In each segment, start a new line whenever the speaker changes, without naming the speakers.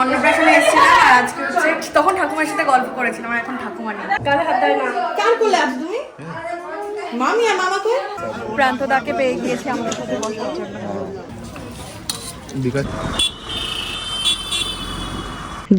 অন্নপ্রাশনে এসেছিলাম আর আজকে হচ্ছে তখন ঠাকুমার সাথে গল্প করেছিলাম আর এখন ঠাকুমা নেই। গালে হাত দেয় না।
কার কোলে আছো তুমি? মামি আর মামাকে
প্রান্তদাকে পেয়ে গিয়েছি আমাদের সাথে বসার জন্য।
বিকাশ।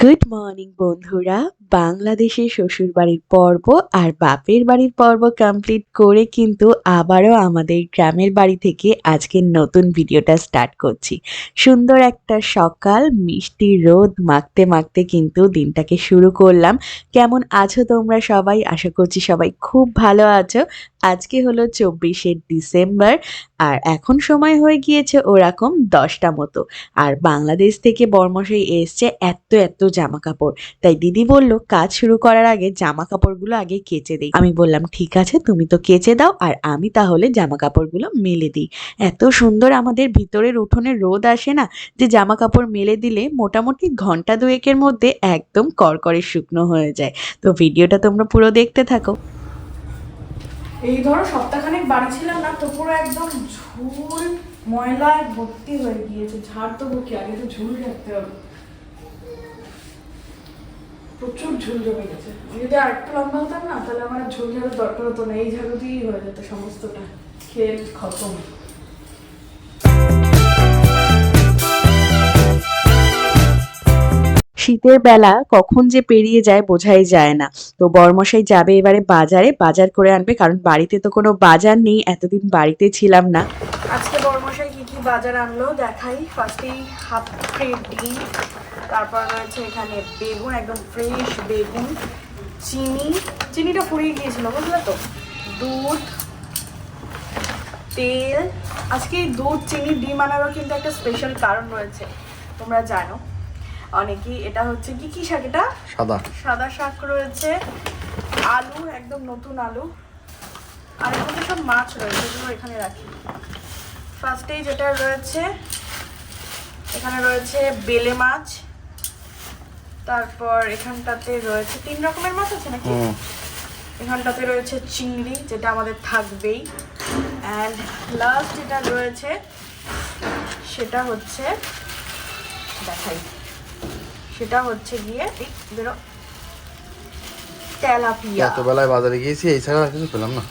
গুড মর্নিং বন্ধুরা। বাংলাদেশের শ্বশুর বাড়ির পর্ব আর বাপের বাড়ির পর্ব কমপ্লিট করে কিন্তু আবারও আমাদের গ্রামের বাড়ি থেকে আজকে নতুন ভিডিওটা স্টার্ট করছি। সুন্দর একটা সকাল, মিষ্টি রোদ, মাখতে মাখতে কিন্তু দিনটাকে শুরু করলাম। কেমন আছো তোমরা সবাই? আশা করছি সবাই খুব ভালো আছো। আজকে হলো চব্বিশে ডিসেম্বর আর এখন সময় হয়ে গিয়েছে ওরকম দশটা মতো। আর বাংলাদেশ থেকে বর্মশাই এসছে এত এত জামা কাপড় তাই দিদি বলল, কাজ শুরু করার আগে জামা কাপড়গুলো আগে কেচে দিই। আমি বললাম, ঠিক আছে, তুমি তো কেচে দাও, আর আমি তাহলে জামা কাপড়গুলো মেলে দিই। এত সুন্দর আমাদের ভিতরের উঠোনে রোদ আসে না, যে জামা কাপড় মেলে দিলে মোটামুটি ঘণ্টা দুয়েকের মধ্যে একদম করকরে শুকনো হয়ে যায়। তো ভিডিওটা তোমরা পুরো দেখতে থাকো।
এই ধরো সপ্তাহখানেক বাড়ি ছিলাম না, তো পুরো একদম ঝুল ময়লায় ভর্তি হয়ে গিয়েছে। ঝাড় তো বকি, আগে তো ঝুল রাখতে হবে। প্রচুর ঝুল জমে গেছে। যদি আর একটু লম্বা হতাম না তাহলে আমার ঝুল ঝাড়ুর দরকার হতো না। এই ঝাড়ু দিয়েই হয়ে যেত সমস্তটা। খেল খতম।
শীতের বেলা কখন যে পেরিয়ে যায় বোঝাই যায় না। তো বর্মশাই যাবে এবারে বাজারে বাজার করে আনবে কারণ বাড়িতে তো কোনো বাজার নেই এতদিন বাড়িতে ছিলাম না।
আজকে বড়মশাই কি কি বাজার আনলো দেখাই। ফার্স্টেই হাফ প্লেট ডিম তারপর রয়েছে এখানে বেগুন একদম ফ্রেশ বেগুন চিনি। চিনিটা ফুরিয়ে গিয়েছিল বুঝলে তো? দুধ তেল। আজকে এই দুধ চিনি ডিম আনারও কিন্তু একটা স্পেশাল কারণ রয়েছে তোমরা জানো। অনেকেই এটা হচ্ছে কি কি শাক এটা?
সাদা।
সাদা শাক রয়েছে। আলু একদম নতুন আলু। আর এখানে সব মাছ রয়েছে যেগুলো এখানে রাখি। ফার্স্টেই যেটা রয়েছে এখানে রয়েছে বেলে মাছ। তারপর এখানটাতে রয়েছে তিন রকমের মাছ আছে নাকি? এখানটাতে রয়েছে চিংড়ি যেটা আমাদের থাকবেই। অ্যান্ড লাস্ট যেটা রয়েছে সেটা হচ্ছে দেখাই। সেটা হচ্ছে গিয়ে বেরো। তেলাপিয়া।
এত বেলায় বাজারে গিয়েছি এই ছাড়া কিছু পেলাম না।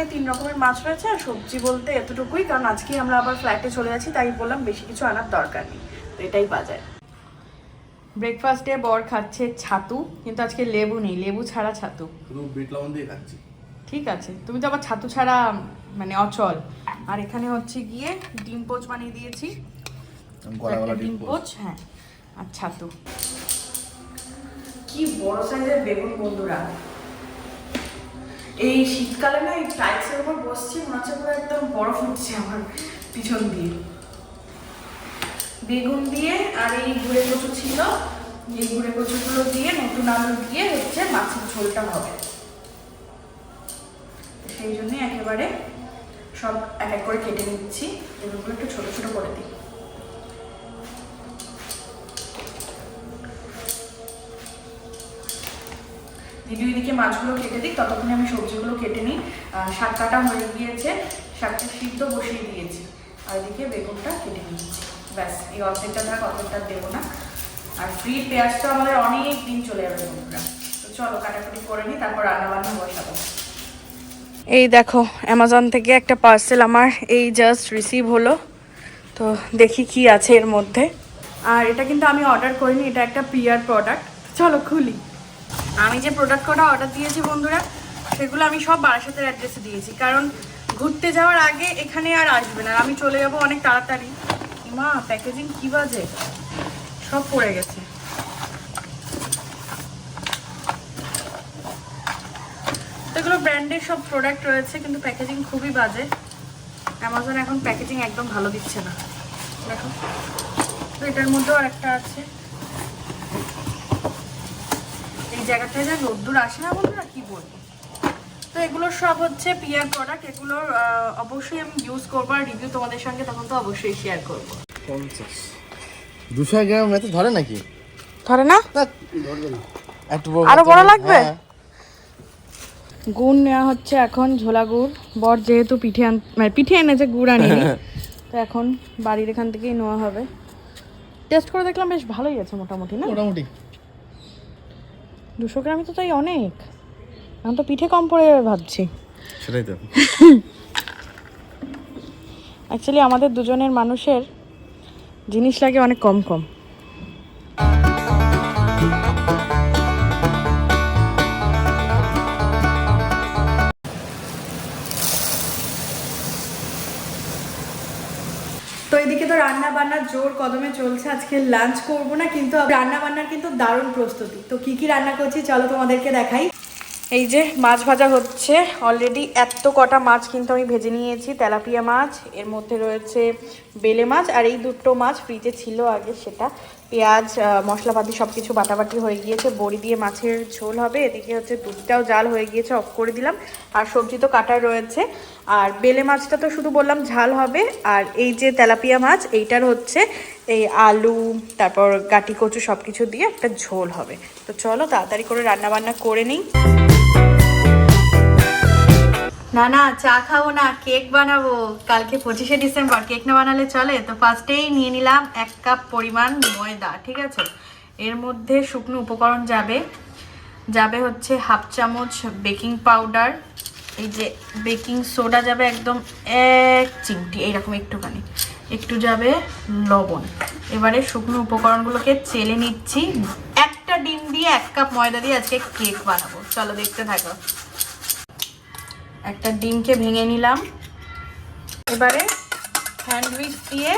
এই তিন রকমের মাছ রয়েছে আর সবজি বলতে এতটুকুই কারণ আজকে আমরা আবার ফ্ল্যাটে চলে যাচ্ছি তাই বললাম বেশি কিছু আনার দরকার নেই। তো এটাই বাজার। ব্রেকফাস্টে বর খাচ্ছে ছাতু কিন্তু আজকে লেবু নেই লেবু ছাড়া ছাতু।
শুধু বিট লবণ দিয়ে খাচ্ছি।
ঠিক আছে তুমি তো আবার ছাতু ছাড়া মানে অচল। আর এখানে হচ্ছে গিয়ে ডিম পোচ বানিয়ে দিয়েছি। ডিম পোচ হ্যাঁ আর ছাতু। কি বড় সাইজের বেগুন বন্ধুরা। এই শীতকালে না এই টাইলসের উপর বসছি মনে হচ্ছে পুরো একদম বরফ উঠছে আমার পিছন দিয়ে। বেগুন দিয়ে আর এই ঘুরে কচু ছিল। এই ঘুরে কচুগুলো দিয়ে, নতুন আলু দিয়ে হচ্ছে মাছের ঝোলটা হবে। সেই জন্যই একেবারে সব এক এক করে কেটে নিচ্ছি। বেগুনগুলো একটু ছোট ছোট করে দিই। দিদি ওইদিকে মাছগুলো কেটে দিই ততক্ষণে আমি সবজিগুলো কেটে নিই। শাক কাটা হয়ে গিয়েছে, শাকটা সিদ্ধ বসিয়ে দিয়েছি। আর এদিকে বেগুনটা কেটে নিয়েছি ব্যাস, এই অর্ধেকটা থাক, অর্ধেকটা দেবো না। আর ফ্রি পেঁয়াজ তো আমাদের অনেক দিন চলে যাবে বন্ধুরা। তো চলো, কাটাকুটি করে নিই, তারপর রান্না বান্না বসাবো। এই দেখো অ্যামাজন থেকে একটা পার্সেল আমার, এই জাস্ট রিসিভ হলো। তো দেখি কি আছে এর মধ্যে। আর এটা কিন্তু আমি অর্ডার করিনি, এটা একটা পিয়ার প্রোডাক্ট চলো, খুলি। আমি যে প্রোডাক্ট কটা অর্ডার দিয়েছি বন্ধুরা, সেগুলো আমি সব বারাসাতের অ্যাড্রেসে দিয়েছি। কারণ ঘুরতে যাওয়ার আগে এখানে আর আসবে না আমি চলে যাব অনেক তাড়াতাড়ি। মা প্যাকেজিং কি বাজে? সব পড়ে গেছে। এগুলো ব্র্যান্ডের সব প্রোডাক্ট রয়েছে, কিন্তু প্যাকেজিং খুবই বাজে। অ্যামাজন এখন প্যাকেজিং একদম ভালো দিচ্ছে না। দেখো, তো এটার মধ্যেও একটা আছে। এই জায়গাটায় যা রোদ্দুর আসে না বন্ধুরা? কি বলব? তো এগুলো সব হচ্ছে পিয়ার প্রোডাক্ট এগুলোর অবশ্যই আমি ইউজ করব আর রিভিউ তোমাদের সঙ্গে তখন তো অবশ্যই শেয়ার করব।
পঞ্চাশ। দুশো গ্রাম এত ধরে নাকি?
ধরে না?
না,
আরও বড় লাগবে?
হ্যাঁ।
গুড় নেওয়া হচ্ছে এখন ঝোলা গুড়। বর যেহেতু পিঠে আন মানে পিঠে এনেছে গুড় আনিনি। তো এখন বাড়ির এখান থেকেই নেওয়া হবে।
টেস্ট করে দেখলাম বেশ ভালোই আছে মোটামুটি না?
মোটামুটি।
দুশো গ্রামই তো তাই অনেক। আমি তো পিঠে কম পড়ে যাবে ভাবছি।
সেটাই তো।
অ্যাকচুয়ালি আমাদের দুজনের মানুষের জিনিস লাগে অনেক কম কম।
তো এদিকে তো রান্না বান্নার জোর কদমে চলছে আজকে লাঞ্চ করব না কিন্তু রান্না বান্নার কিন্তু দারুণ প্রস্তুতি। তো কি কি রান্না করছি চলো তোমাদেরকে দেখাই। এই যে মাছ ভাজা হচ্ছে অলরেডি এত কটা মাছ কিন্তু আমি ভেজে নিয়েছি, তেলাপিয়া মাছ, এর মধ্যে রয়েছে বেলে মাছ, আর এই দুটো মাছ ফ্রিজে ছিল আগে সেটা। পেঁয়াজ মশলাপাতি সব কিছু বাটাবাটি হয়ে গিয়েছে, বড়ি দিয়ে মাছের ঝোল হবে, এদিকে হচ্ছে দুধটাও জাল হয়ে গিয়েছে অফ করে দিলাম, আর সবজি তো কাটা রয়েছে। আর বেলে মাছটা তো শুধু বললাম ঝাল হবে, আর এই যে তেলাপিয়া মাছ, এইটার হচ্ছে এই আলু, তারপর গাটি কচু সব কিছু দিয়ে একটা ঝোল হবে। তো চলো তাড়াতাড়ি করে রান্না বান্না করে নিই। না না, চা খাব না, কেক বানাবো। কালকে পঁচিশে ডিসেম্বর, কেক না বানালে চলে? তো ফার্স্টেই নিয়ে নিলাম এক কাপ পরিমাণ ময়দা, ঠিক আছে? এর মধ্যে শুকনো উপকরণ যাবে। যাবে হচ্ছে হাফ চামচ বেকিং পাউডার। এই যে বেকিং সোডা যাবে একদম এক চিমটি, এইরকম একটুখানি। একটু যাবে লবণ। এবারে শুকনো উপকরণগুলোকে চেলে নিচ্ছি। একটা ডিম দিয়ে এক কাপ ময়দা দিয়ে আজকে কেক বানাবো। চলো দেখতে থাকো। একটা ডিমকে ভেঙে নিলাম। এবারে হ্যান্ড উইচ দিয়ে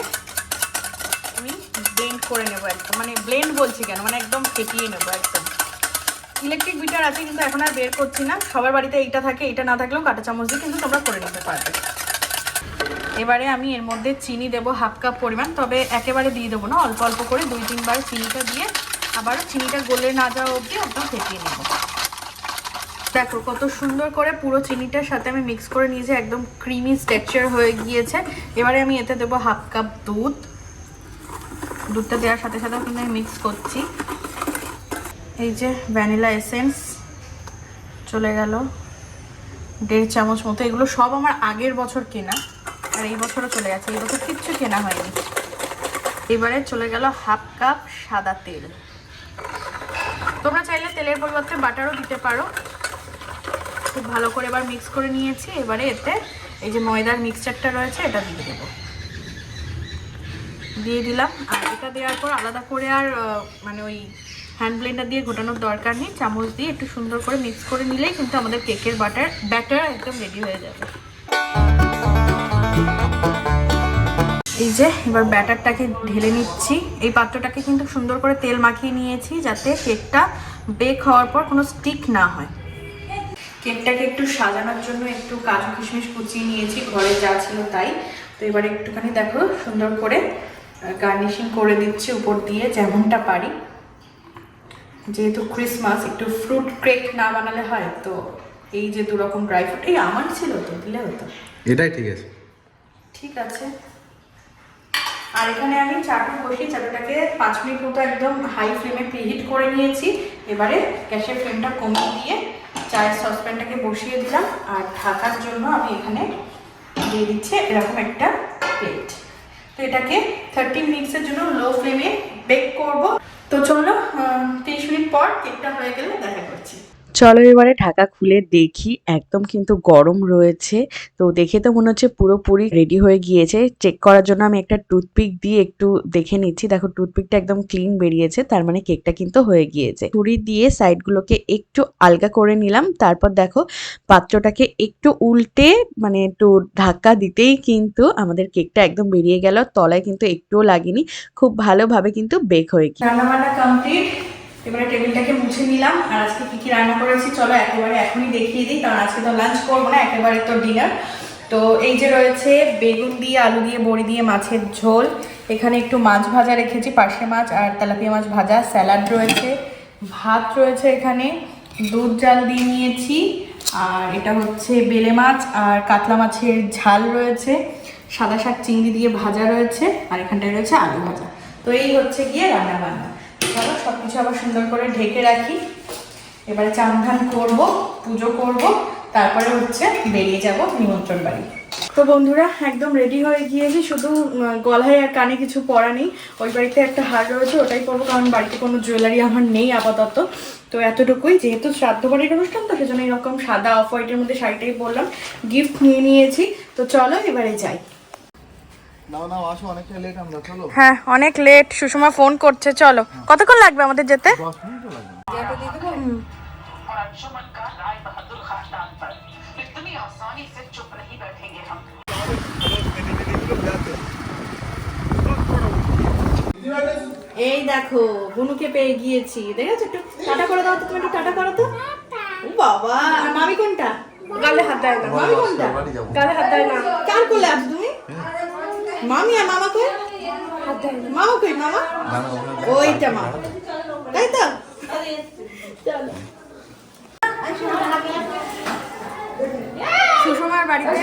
আমি ব্লেন্ড করে নেব একদম। মানে ব্লেন্ড বলছি কেন? মানে একদম ফেটিয়ে নেব একদম। ইলেকট্রিক বিটার আছে কিন্তু এখন আর বের করছি না। সবার বাড়িতে এইটা থাকে, এইটা না থাকলেও কাঁটা চামচ দিয়ে কিন্তু তোমরা করে নিতে পারবে। এবারে আমি এর মধ্যে চিনি দেবো হাফ কাপ পরিমাণ, তবে একেবারে দিয়ে দেবো না। অল্প অল্প করে দুই তিনবার চিনিটা দিয়ে আবার চিনিটা গলে না যাওয়া অবধি একদম ফেটিয়ে নেব। দেখো, কত সুন্দর করে পুরো চিনিটার সাথে আমি মিক্স করে নিয়েছি, একদম ক্রিমি স্ট্রাকচার হয়ে গিয়েছে। এবারে আমি এতে দেবো হাফ কাপ দুধ। দুধটা দেওয়ার সাথে সাথে কিন্তু আমি মিক্স করছি। এই যে ভ্যানিলা এসেন্স চলে গেল। দেড় চামচ মতো। এগুলো সব আমার আগের বছর কেনা, আর এই বছরও চলে গেছে। এই বছর কিচ্ছু কেনা হয়নি। এবারে চলে গেল হাফ কাপ সাদা তেল। তোমরা চাইলে তেলের পরিবর্তে বাটারও দিতে পারো। খুব ভালো করে এবার মিক্স করে নিয়েছি। এবারে এতে এই যে ময়দার মিক্সচারটা রয়েছে, এটা দিয়ে দেবো। দিয়ে দিলাম। আর এটা দেওয়ার পর আলাদা করে আর মানে ওই হ্যান্ড ব্লেন্ডার দিয়ে ঘোটানোর দরকার নেই। চামচ দিয়ে একটু সুন্দর করে মিক্স করে নিলেই কিন্তু আমাদের কেকের বাটার ব্যাটার একদম রেডি হয়ে যাবে। এই যে এবার ব্যাটারটাকে ঢেলে নিচ্ছি। এই পাত্রটাকে কিন্তু সুন্দর করে তেল মাখিয়ে নিয়েছি যাতে কেকটা বেক হওয়ার পর কোনো স্টিক না হয়। কেকটাকে একটু সাজানোর জন্য একটু কাজু কিশমিশ কুচিয়ে নিয়েছি ঘরে যা ছিল তাই। তো এবারে একটুখানি দেখো সুন্দর করে গার্নিশিং করে দিচ্ছি উপর দিয়ে যেমনটা পারি। যেহেতু ক্রিসমাস একটু ফ্রুট কেক না বানালে হয় তো এই যে দু রকম ড্রাই ফ্রুট এই আমার ছিল তো দিলে হতো।
এটাই ঠিক আছে।
ঠিক আছে। আর এখানে আমি চাটু বসিয়ে চাটুটাকে পাঁচ মিনিট মতো একদম হাই ফ্লেমে প্রিহিট করে নিয়েছি। এবারে গ্যাসের ফ্লেমটা কমিয়ে দিয়ে চায়ের সসপ্যানটাকে বসিয়ে দিলাম আর ঢাকার জন্য আমি এখানে দিয়ে দিচ্ছি এরকম একটা প্লেট তো এটাকে থার্টি মিনিটসের জন্য লো ফ্লেমে বেক করব। তো চলো তিরিশ মিনিট পর কেকটা হয়ে গেলে দেখা করছি।
চলো এবারে ঢাকা খুলে দেখি, একদম কিন্তু গরম রয়েছে। তো দেখে তো মনে হচ্ছে পুরোপুরি রেডি হয়ে গিয়েছে। চেক করার জন্য আমি একটা টুথপিক দিয়ে একটু দেখে নিচ্ছি। দেখো টুথপিকটা একদম ক্লিন বেরিয়েছে, তার মানে কেকটা কিন্তু হয়ে গিয়েছে। ছুরি দিয়ে সাইডগুলোকে একটু আলগা করে নিলাম। তারপর দেখো পাত্রটাকে একটু উল্টে মানে একটু ধাক্কা দিতেই কিন্তু আমাদের কেকটা একদম বেরিয়ে গেল। তলায় কিন্তু একটুও লাগেনি। খুব ভালোভাবে কিন্তু বেক হয়ে
বান্না কমপ্লিট এবারে টেবিলটাকে মুছে নিলাম, আর আজকে কি কি রান্না করেছি চলো একেবারে এখনই দেখিয়ে দিই, কারণ আজকে তো লাঞ্চ করব না, একেবারে তো ডিনার তো এই যে রয়েছে বেগুন দিয়ে, আলু দিয়ে, বড়ি দিয়ে, মাছের ঝোল। এখানে একটু মাছ ভাজা রেখেছি, পার্শে মাছ আর তেলাপিয়া মাছ ভাজা, স্যালাড রয়েছে, ভাত রয়েছে এখানে, দুধ জাল দিয়ে নিয়েছি, আর এটা হচ্ছে বেলে মাছ আর কাতলা মাছের ঝাল রয়েছে, সাদা শাক চিংড়ি দিয়ে ভাজা রয়েছে, আর এখানটায় রয়েছে আলু ভাজা। তো এই হচ্ছে গিয়ে রান্না বান্না চলো সব কিছু আবার সুন্দর করে ঢেকে রাখি। এবারে চান ধান করব, পুজো করব, তারপরে হচ্ছে বেরিয়ে যাব নিমন্ত্রণ বাড়ি। তো বন্ধুরা, একদম রেডি হয়ে গিয়েছি, শুধু গলায় আর কানে কিছু পরা নেই। ওই বাড়িতে একটা হার রয়েছে, ওটাই পরবো, কারণ বাড়িতে কোনো জুয়েলারি আমার নেই আপাতত। তো এতটুকুই, যেহেতু শ্রাদ্ধ বাড়ির অনুষ্ঠান, তো সেজন্য এরকম সাদা অফ হোয়াইটের মধ্যে শাড়িটাই বললাম গিফট নিয়ে নিয়েছি, তো চলো এবারে যাই
নাও নাও আসো অনেকটা লেট আমরা চলো
হ্যাঁ অনেক লেট সুষমা ফোন করছে চলো। কতক্ষণ লাগবে আমাদের যেতে?
এই দেখো বনুকে পেয়ে গিয়েছি। দেখেছ একটু? টাটা করে দাও তো তুমি একটু টাটা করো তো। বাবা মামি কোনটা? গালে হাত দেয় না। মামি কোনটা? গালে হাত দেয় না। কার কোলে আছো? তুমি মামি আর মামা কই? মামা কই মামা? ওইটা মামা তাই তো? সুষমার বাড়িতে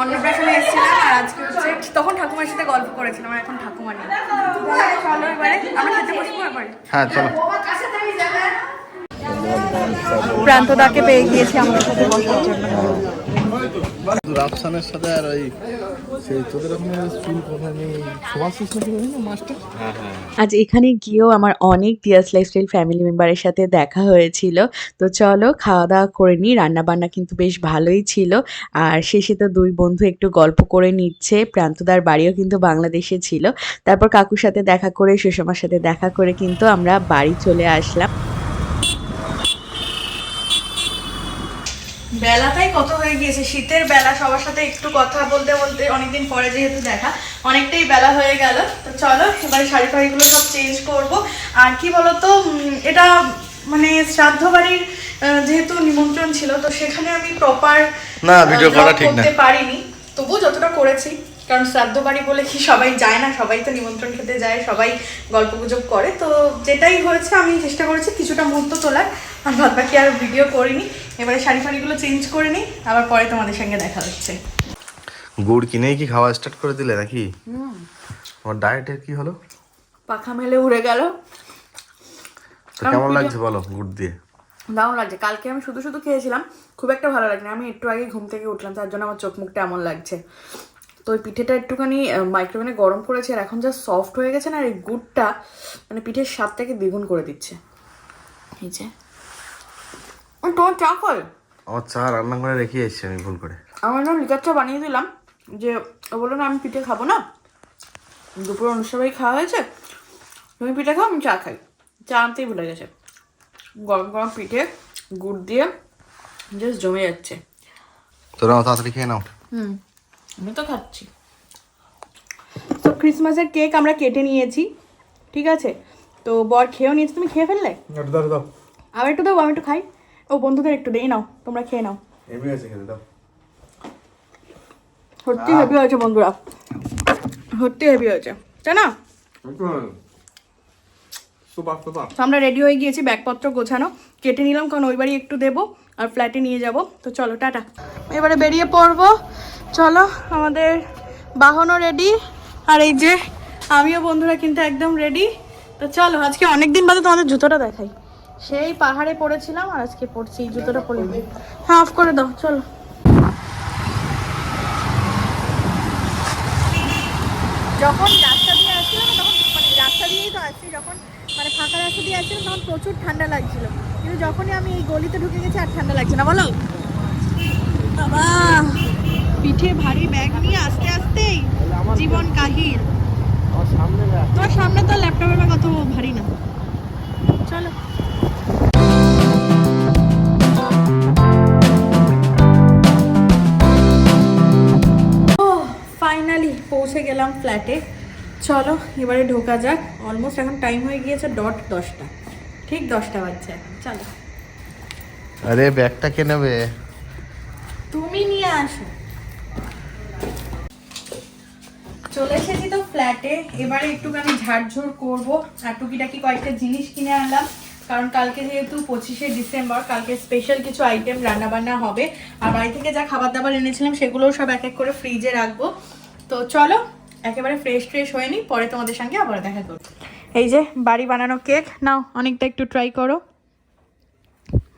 অন্নপ্রাশনে এসেছিলাম আর আজকে হচ্ছে তখন ঠাকুমার সাথে গল্প করেছিলাম আর এখন ঠাকুমা নেই। চলো এবারে আমরা খেতে বসবো এবারে?
হ্যাঁ চলো।
প্রান্তদাকে পেয়ে গিয়েছি আমাদের সাথে বসার জন্য।
রাফসানের সাথে আর ওই হ্যাঁ হ্যাঁ।
আজ এখানে গিয়েও আমার অনেক ডিয়ার্স লাইফস্টাইল ফ্যামিলি মেম্বারের সাথে দেখা হয়েছিল। তো চলো খাওয়া দাওয়া করে নিই। রান্না বান্না কিন্তু বেশ ভালোই ছিল। আর শেষে তো দুই বন্ধু একটু গল্প করে নিচ্ছে। প্রান্তদার বাড়িও কিন্তু বাংলাদেশে ছিল। তারপর কাকুর সাথে দেখা করে সুষমার সাথে দেখা করে কিন্তু আমরা বাড়ি চলে আসলাম।
বেলাটাই কত হয়ে গিয়েছে? শীতের বেলা সবার সাথে একটু কথা বলতে বলতে অনেকদিন পরে যেহেতু দেখা অনেকটাই বেলা হয়ে গেল। তো চলো এবার শাড়ি ফাড়িগুলো সব চেঞ্জ করব। আর কি বলতো এটা মানে শ্রাদ্ধ বাড়ির যেহেতু নিমন্ত্রণ ছিল তো সেখানে আমি প্রপার
না, video করা ঠিক না।
করতে পারিনি। তবু যতটা করেছি কারণ শ্রাদ্ধ বাড়ি বলে কি সবাই যায় না সবাই তো নিমন্ত্রণ খেতে যায় সবাই গল্প গুজব করে। তো যেটাই হয়েছে আমি চেষ্টা করেছি কিছুটা মুহূর্ত তোলার। আর বাদ বাকি আর ভিডিও করিনি। এবারে শাড়ি ফাড়িগুলো চেঞ্জ করে নিই আবার পরে তোমাদের সঙ্গে দেখা হচ্ছে।
গুড় কিনেই কি খাওয়া স্টার্ট করে দিলে নাকি? আমার ডায়েটের কি হলো?
পাখা মেলে উড়ে গেল।
কেমন লাগছে বলো গুড় দিয়ে?
দারুণ লাগছে। কালকে আমি শুধু শুধু খেয়েছিলাম খুব একটা ভালো লাগছে না। আমি একটু আগে ঘুম থেকে উঠলাম তার জন্য আমার চোখ মুখটা এমন লাগছে। তো ওই পিঠেটা একটুখানি মাইক্রোওভেনে গরম করেছে আর এখন যা সফট হয়ে গেছে না আর এই গুড়টা মানে পিঠের স্বাদটাকে দ্বিগুণ করে দিচ্ছে। এই যে। তোমার চা খাই
আমার চা রান্না করে রেখে এসেছি আমি ভুল করে।
আমার না লিকার চা বানিয়ে দিলাম যে ও বলল না আমি পিঠে খাব না। দুপুর অনুষ্ঠানে খাওয়া হয়েছে তুমি পিঠে খাও আমি চা খাই। চা আনতেই ভুলে গেছে। গরম গরম পিঠে গুড় দিয়ে জাস্ট জমে যাচ্ছে।
তোরা তাড়াতাড়ি খেয়ে নাও।
হুম আমি তো খাচ্ছি। তো ক্রিসমাসের কেক আমরা কেটে নিয়েছি ঠিক আছে? তো বর খেয়েও নিয়েছি তুমি খেয়ে ফেললে?
দাও দাও।
আবার একটু দেবো আমি একটু খাই। ও বন্ধুদের একটু দেই নাও তোমরা খেয়ে নাও।
এমনি আছে খেতে দাও।
সত্যি হেভি হয়েছে বন্ধুরা। সত্যি হেভি হয়েছে। তাই না তো আমরা রেডি হয়ে গিয়েছি ব্যাগপত্র গোছানো। কেটে নিলাম কারণ ওই বাড়ি একটু দেবো আর ফ্ল্যাটে নিয়ে যাব। তো চলো টাটা। এবারে বেরিয়ে পড়ব। চলো আমাদের বাহনও রেডি আর এই যে আমিও বন্ধুরা কিন্তু একদম রেডি তো চলো আজকে অনেক দিন বাদে তোমাদের জুতোটা দেখাই। সেই পাহাড়ে পড়েছিলাম আর আজকে পড়ছি এই জুতোটা পরে। হ্যাঁ অফ করে দাও চলো। যখন রাস্তা দিয়ে আসছিলাম তখন মানে রাস্তা দিয়েই তো আসছি যখন মানে ফাঁকা রাস্তা দিয়ে আসছিলাম তখন প্রচুর ঠান্ডা লাগছিল। কিন্তু যখনই আমি এই গলিতে ঢুকে গেছি আর ঠান্ডা লাগছে না বলো। বাবা পিঠে ভারী ব্যাগ নিয়ে আস্তে আস্তেই জীবন কাহিল।
সামনে
তোমার সামনে তো ল্যাপটপের ব্যাগ অত ভারী না। চলো। পৌঁছে গেলাম ফ্ল্যাটে চলো এবারে ঢোকা যাক। অলমোস্ট এখন টাইম হয়ে গিয়েছে ডট দশটা। ঠিক দশটা বাজছে এখন চলো।
আরে ব্যাগটা কে নেবে?
তুমি নিয়ে আসো। চলে এসেছি তো ফ্ল্যাটে এবারে একটুখানি ঝাড়ঝোড় করব। আর টুকিটাকি কয়েকটা জিনিস কিনে আনলাম। কারণ কালকে যেহেতু পঁচিশে ডিসেম্বর কালকে স্পেশাল কিছু আইটেম রান্না বান্না হবে। আর বাড়ি থেকে যা খাবার দাবার এনেছিলাম সেগুলোও সব এক এক করে ফ্রিজে রাখব। তো চলো একেবারে ফ্রেশ ট্রেশ হয়ে নি পরে তোমাদের সঙ্গে আবার দেখা করব। এই যে বাড়ি বানানো কেক নাও অনেকটা একটু ট্রাই করো।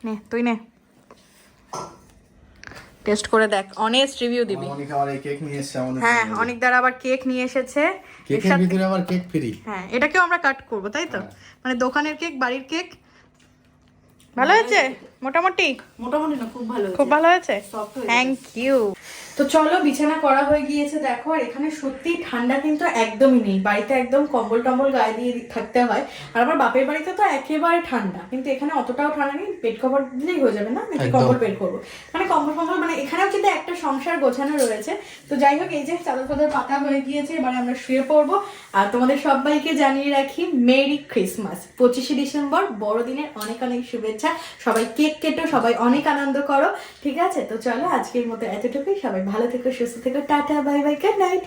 নে তুই নে। টেস্ট করে দেখ অনেস্ট রিভিউ দিবি।
অনেক আবার এই কেক নিয়ে এসছে আমাদের
হ্যাঁ অনেক দ্বারা আবার কেক নিয়ে এসেছে। এর
কেকের ভিতরে আবার কেক ফ্রি
হ্যাঁ এটাকেও আমরা কাট করব তাই তো? মানে দোকানের কেক বাড়ির কেক ভালো হয়েছে? মোটামুটি?
মোটামুটি না খুব ভালো
খুব ভালো হয়েছে? থ্যাংক ইউ তো চলো বিছানা করা হয়ে গিয়েছে দেখো আর এখানে সত্যি ঠান্ডা কিন্তু একদমই নেই। বাড়িতে একদম কম্বল টম্বল গায়ে দিয়ে থাকতে হয়। আর আমার বাপের বাড়িতে তো একেবারে ঠান্ডা কিন্তু এখানে অতটাও ঠান্ডা নেই পেট কভার দিলেই হয়ে যাবে না নাকি কম্বল বের করব। মানে কম্বল কম্বল মানে এখানেও কিন্তু একটা সংসার গোছানো রয়েছে। তো যাই হোক এই যে চাদর ফাদর পাতা হয়ে গিয়েছে এবারে আমরা শুয়ে পড়ব। আর তোমাদের সবাইকে জানিয়ে রাখি মেরি ক্রিসমাস। পঁচিশে ডিসেম্বর বড়দিনের অনেক অনেক শুভেচ্ছা। সবাই কেক কেটো সবাই অনেক আনন্দ করো। ঠিক আছে? তো চলো আজকের মতো এতটুকুই। সবাই ভালো থেকো সুস্থ থেকো tata bye bye good night.